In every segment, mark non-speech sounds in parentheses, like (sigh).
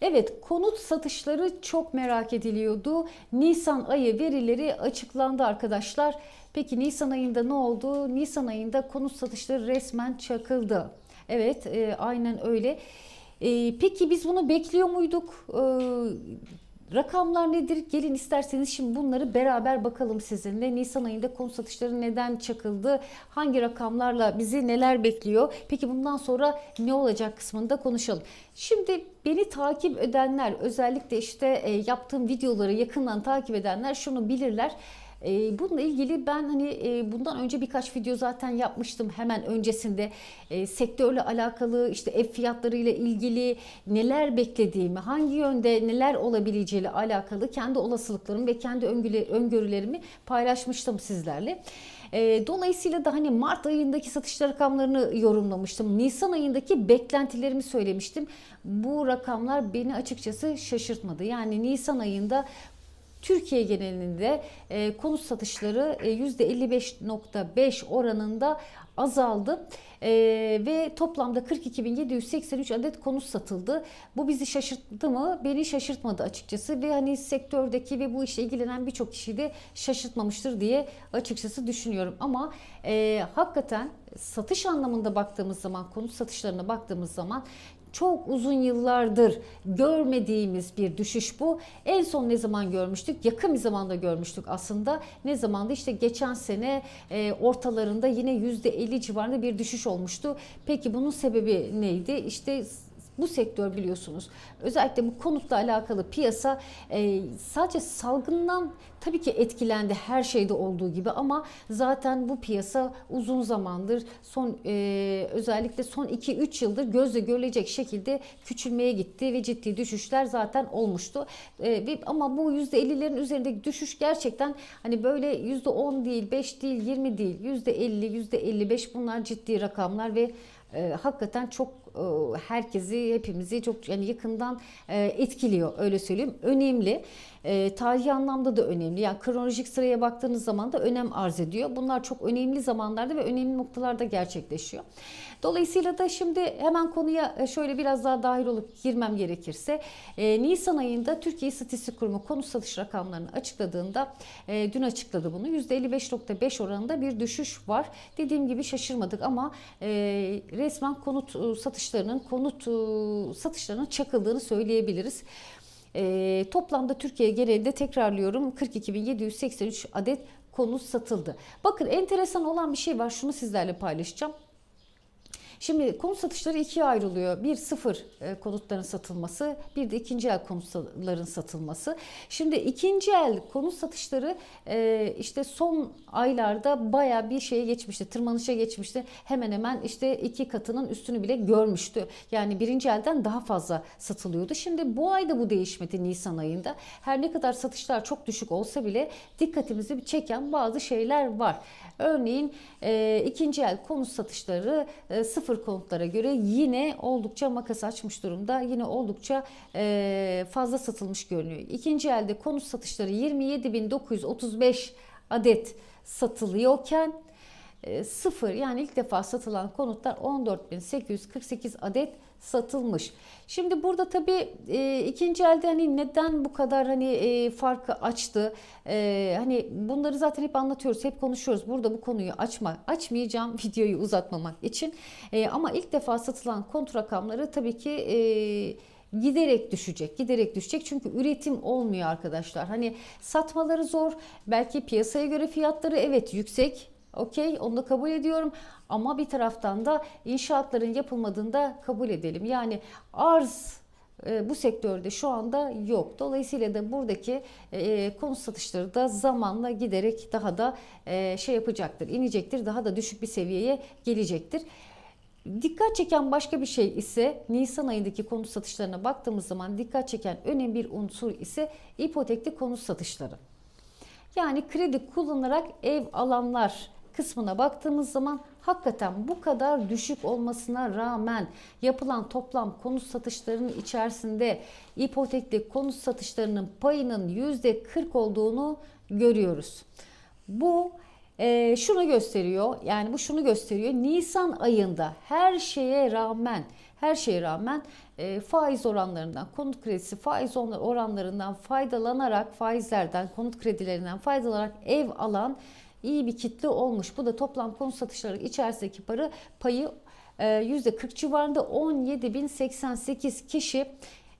Evet, konut satışları çok merak ediliyordu. Nisan ayı verileri açıklandı arkadaşlar. Peki Nisan ayında ne oldu? Nisan ayında konut satışları resmen çakıldı. Evet, e, aynen öyle. E, peki biz bunu bekliyor muyduk? E, Rakamlar nedir? Gelin isterseniz şimdi bunları beraber bakalım sizinle. Nisan ayında konut satışları neden çakıldı? Hangi rakamlarla bizi neler bekliyor? Peki bundan sonra ne olacak kısmında konuşalım. Şimdi beni takip edenler özellikle işte e, yaptığım videoları yakından takip edenler şunu bilirler. E, bununla ilgili ben hani e, bundan önce birkaç video zaten yapmıştım hemen öncesinde e, sektörle alakalı işte ev fiyatlarıyla ilgili neler beklediğimi hangi yönde neler olabileceğiyle alakalı kendi olasılıklarımı ve kendi öngörü- öngörülerimi paylaşmıştım sizlerle. E, Dolayısıyla da hani Mart ayındaki satış rakamlarını yorumlamıştım. Nisan ayındaki beklentilerimi söylemiştim. Bu rakamlar beni açıkçası şaşırtmadı. Yani Nisan ayında Türkiye genelinde e, konut satışları e, %55.5 oranında azaldı E, ve toplamda 42.783 adet konut satıldı. Bu bizi şaşırttı mı? Beni şaşırtmadı açıkçası ve hani sektördeki ve bu işle ilgilenen birçok kişi de şaşırtmamıştır diye açıkçası düşünüyorum. Ama e, hakikaten satış anlamında baktığımız zaman, konut satışlarına baktığımız zaman çok uzun yıllardır görmediğimiz bir düşüş bu. En son ne zaman görmüştük? Yakın bir zamanda görmüştük aslında. Ne zamanda? İşte geçen sene e, ortalarında yine %50 civarında bir düşüş olmuştu. Peki bunun sebebi neydi? İşte bu sektör biliyorsunuz özellikle bu konutla alakalı piyasa e, sadece salgından tabii ki etkilendi her şeyde olduğu gibi ama zaten bu piyasa uzun zamandır son e, özellikle son 2-3 yıldır gözle görülecek şekilde küçülmeye gitti ve ciddi düşüşler zaten olmuştu. E, ama bu %50'lerin üzerindeki düşüş gerçekten hani böyle %10 değil, 5 değil, 20 değil, %50, %55 bunlar ciddi rakamlar ve e, hakikaten çok herkesi hepimizi çok yani yakından e, etkiliyor öyle söyleyeyim. Önemli. E, tarihi anlamda da önemli. Yani kronolojik sıraya baktığınız zaman da önem arz ediyor. Bunlar çok önemli zamanlarda ve önemli noktalarda gerçekleşiyor. Dolayısıyla da şimdi hemen konuya e, şöyle biraz daha dahil olup girmem gerekirse e, Nisan ayında Türkiye İstatistik Kurumu konut satış rakamlarını açıkladığında e, dün açıkladı bunu %55.5 oranında bir düşüş var. Dediğim gibi şaşırmadık ama e, resmen konut e, satışlarının konut satışlarının çakıldığını söyleyebiliriz. E, toplamda Türkiye genelinde tekrarlıyorum 42.783 adet konut satıldı. Bakın enteresan olan bir şey var. Şunu sizlerle paylaşacağım. Şimdi konut satışları ikiye ayrılıyor. Bir sıfır e, konutların satılması, bir de ikinci el konutların satılması. Şimdi ikinci el konut satışları e, işte son aylarda baya bir şeye geçmişti, tırmanışa geçmişti. Hemen hemen işte iki katının üstünü bile görmüştü. Yani birinci elden daha fazla satılıyordu. Şimdi bu ayda bu değişmedi Nisan ayında. Her ne kadar satışlar çok düşük olsa bile dikkatimizi çeken bazı şeyler var. Örneğin e, ikinci el konut satışları sıfır konutlara göre yine oldukça makas açmış durumda. Yine oldukça e, fazla satılmış görünüyor. İkinci elde konut satışları 27.935 adet satılıyorken e, sıfır yani ilk defa satılan konutlar 14.848 adet satılmış. Şimdi burada tabii e, ikinci elde hani neden bu kadar hani e, farkı açtı? E, hani bunları zaten hep anlatıyoruz, hep konuşuyoruz. Burada bu konuyu açma, açmayacağım (laughs) videoyu uzatmamak için. E, ama ilk defa satılan konut rakamları tabii ki e, giderek düşecek, giderek düşecek. Çünkü üretim olmuyor arkadaşlar. Hani satmaları zor. Belki piyasaya göre fiyatları evet yüksek Okey onu da kabul ediyorum ama bir taraftan da inşaatların yapılmadığını da kabul edelim. Yani arz e, bu sektörde şu anda yok. Dolayısıyla da buradaki e, konut satışları da zamanla giderek daha da e, şey yapacaktır, inecektir, daha da düşük bir seviyeye gelecektir. Dikkat çeken başka bir şey ise Nisan ayındaki konut satışlarına baktığımız zaman dikkat çeken önemli bir unsur ise ipotekli konut satışları. Yani kredi kullanarak ev alanlar kısmına baktığımız zaman hakikaten bu kadar düşük olmasına rağmen yapılan toplam konut satışlarının içerisinde ipotekli konut satışlarının payının %40 olduğunu görüyoruz. Bu e, şunu gösteriyor. Yani bu şunu gösteriyor. Nisan ayında her şeye rağmen her şeye rağmen e, faiz oranlarından, konut kredisi faiz oranlarından faydalanarak, faizlerden, konut kredilerinden faydalanarak ev alan iyi bir kitle olmuş. Bu da toplam konut satışları içerisindeki para payı %40 e, civarında 17.088 kişi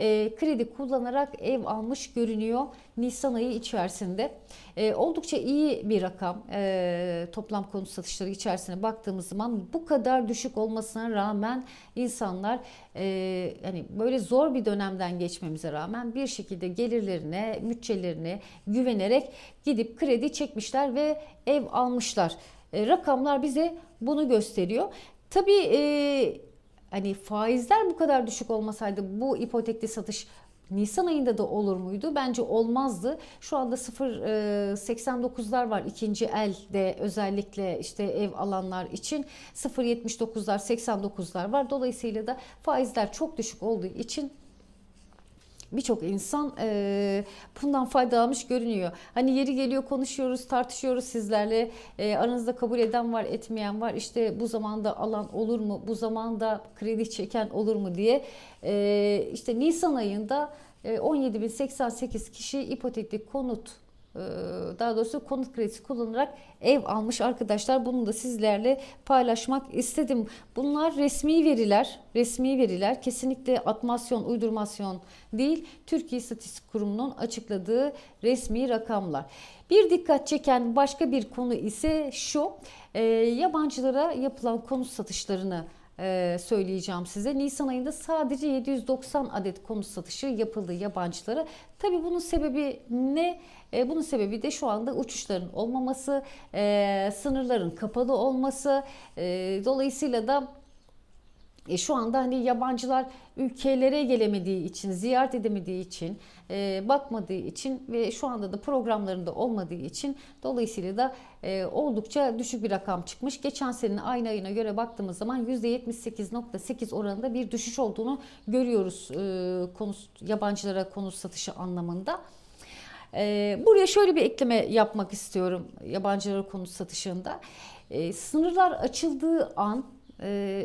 e, kredi kullanarak ev almış görünüyor Nisan ayı içerisinde. E, oldukça iyi bir rakam e, toplam konut satışları içerisine baktığımız zaman bu kadar düşük olmasına rağmen insanlar e, hani böyle zor bir dönemden geçmemize rağmen bir şekilde gelirlerine, bütçelerine güvenerek gidip kredi çekmişler ve ev almışlar. E, rakamlar bize bunu gösteriyor. Tabii e, hani faizler bu kadar düşük olmasaydı bu ipotekli satış Nisan ayında da olur muydu? Bence olmazdı. Şu anda 0.89'lar var ikinci elde özellikle işte ev alanlar için 0.79'lar 89'lar var. Dolayısıyla da faizler çok düşük olduğu için birçok insan e, bundan faydalanmış görünüyor. Hani yeri geliyor konuşuyoruz, tartışıyoruz sizlerle. E, aranızda kabul eden var, etmeyen var. İşte bu zamanda alan olur mu? Bu zamanda kredi çeken olur mu diye. E, işte Nisan ayında 17.088 kişi ipotekli konut daha doğrusu konut kredisi kullanarak ev almış arkadaşlar. Bunu da sizlerle paylaşmak istedim. Bunlar resmi veriler. Resmi veriler. Kesinlikle atmasyon, uydurmasyon değil. Türkiye İstatistik Kurumu'nun açıkladığı resmi rakamlar. Bir dikkat çeken başka bir konu ise şu. E, yabancılara yapılan konut satışlarını söyleyeceğim size. Nisan ayında sadece 790 adet konut satışı yapıldı yabancılara. Tabi bunun sebebi ne? E, bunun sebebi de şu anda uçuşların olmaması, e, sınırların kapalı olması. Dolayısıyla da e şu anda hani yabancılar ülkelere gelemediği için, ziyaret edemediği için, e, bakmadığı için ve şu anda da programlarında olmadığı için dolayısıyla da e, oldukça düşük bir rakam çıkmış. Geçen senenin aynı ayına göre baktığımız zaman %78.8 oranında bir düşüş olduğunu görüyoruz e, konu, yabancılara konut satışı anlamında. E, buraya şöyle bir ekleme yapmak istiyorum yabancılara konut satışında. E, sınırlar açıldığı an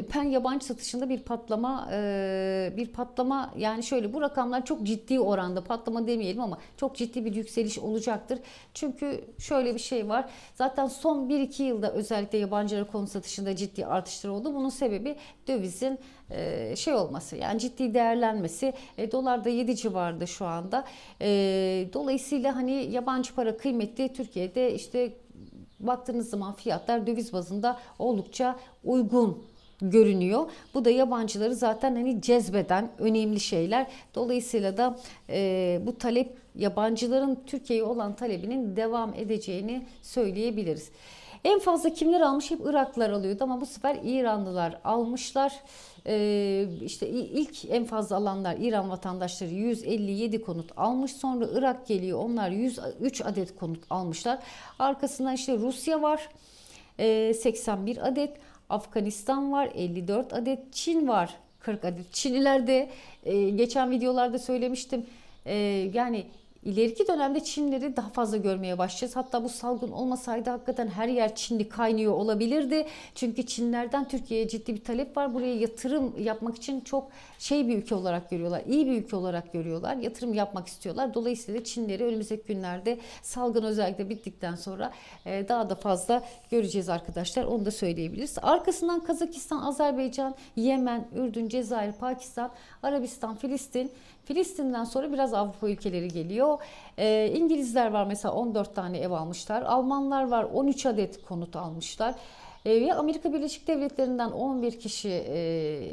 pen yabancı satışında bir patlama e, bir patlama yani şöyle bu rakamlar çok ciddi oranda patlama demeyelim ama çok ciddi bir yükseliş olacaktır. Çünkü şöyle bir şey var. Zaten son 1-2 yılda özellikle yabancı konu satışında ciddi artışlar oldu. Bunun sebebi dövizin e, şey olması yani ciddi değerlenmesi. E, dolar da 7 civarında şu anda. Dolayısıyla hani yabancı para kıymetli Türkiye'de işte baktığınız zaman fiyatlar döviz bazında oldukça uygun görünüyor. Bu da yabancıları zaten hani cezbeden önemli şeyler. Dolayısıyla da e, bu talep yabancıların Türkiye'ye olan talebinin devam edeceğini söyleyebiliriz. En fazla kimler almış? Hep Iraklılar alıyordu ama bu sefer İranlılar almışlar. Ee, işte ilk en fazla alanlar İran vatandaşları 157 konut almış. Sonra Irak geliyor. Onlar 103 adet konut almışlar. Arkasından işte Rusya var. 81 ee, adet. Afganistan var 54 adet. Çin var 40 adet. Çinliler de e, geçen videolarda söylemiştim. E, yani İleriki dönemde Çinleri daha fazla görmeye başlayacağız. Hatta bu salgın olmasaydı hakikaten her yer Çinli kaynıyor olabilirdi. Çünkü Çinlerden Türkiye'ye ciddi bir talep var. Buraya yatırım yapmak için çok şey bir ülke olarak görüyorlar. iyi bir ülke olarak görüyorlar. Yatırım yapmak istiyorlar. Dolayısıyla Çinleri önümüzdeki günlerde salgın özellikle bittikten sonra e, daha da fazla göreceğiz arkadaşlar. Onu da söyleyebiliriz. Arkasından Kazakistan, Azerbaycan, Yemen, Ürdün, Cezayir, Pakistan, Arabistan, Filistin Filistin'den sonra biraz Avrupa ülkeleri geliyor. E, İngilizler var mesela 14 tane ev almışlar. Almanlar var 13 adet konut almışlar. Ve Amerika Birleşik Devletleri'nden 11 kişi e,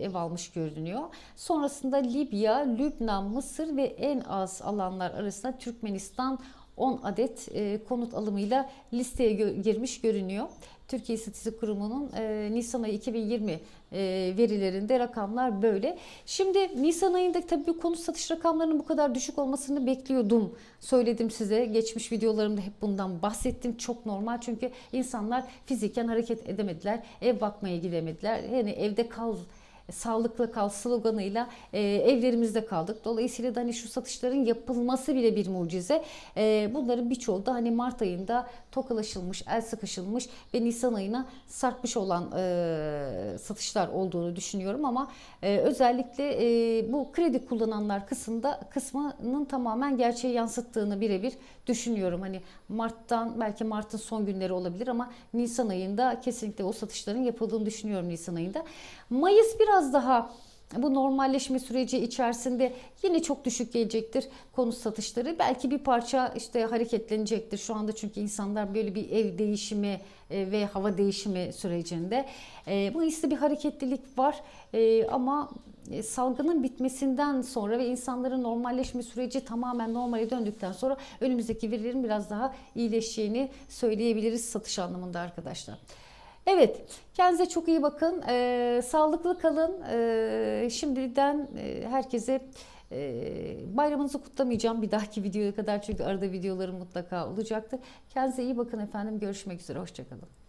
ev almış görünüyor. Sonrasında Libya, Lübnan, Mısır ve en az alanlar arasında Türkmenistan 10 adet e, konut alımıyla listeye girmiş görünüyor. Türkiye İstatistik Kurumu'nun e, Nisan ayı 2020 e, verilerinde rakamlar böyle. Şimdi Nisan ayında tabii konut satış rakamlarının bu kadar düşük olmasını bekliyordum. Söyledim size. Geçmiş videolarımda hep bundan bahsettim. Çok normal çünkü insanlar fiziken hareket edemediler. Ev bakmaya gidemediler. Yani evde kal sağlıklı kal sloganıyla e, evlerimizde kaldık. Dolayısıyla da hani şu satışların yapılması bile bir mucize. E, bunların birçoğu da hani Mart ayında tokalaşılmış, el sıkışılmış ve Nisan ayına sarkmış olan e, satışlar olduğunu düşünüyorum ama e, özellikle e, bu kredi kullananlar kısmında kısmının tamamen gerçeği yansıttığını birebir düşünüyorum. Hani Mart'tan belki Mart'ın son günleri olabilir ama Nisan ayında kesinlikle o satışların yapıldığını düşünüyorum Nisan ayında. Mayıs biraz daha bu normalleşme süreci içerisinde yine çok düşük gelecektir konut satışları. Belki bir parça işte hareketlenecektir şu anda çünkü insanlar böyle bir ev değişimi e, ve hava değişimi sürecinde. E, Bu iste bir hareketlilik var E, ama salgının bitmesinden sonra ve insanların normalleşme süreci tamamen normale döndükten sonra önümüzdeki verilerin biraz daha iyileşeceğini söyleyebiliriz satış anlamında arkadaşlar. Evet, kendinize çok iyi bakın. Ee, sağlıklı kalın. Ee, şimdiden e, herkese e, bayramınızı kutlamayacağım bir dahaki (laughs) videoya kadar çünkü arada videolarım mutlaka olacaktır. Kendinize iyi bakın efendim. Görüşmek üzere. Hoşçakalın.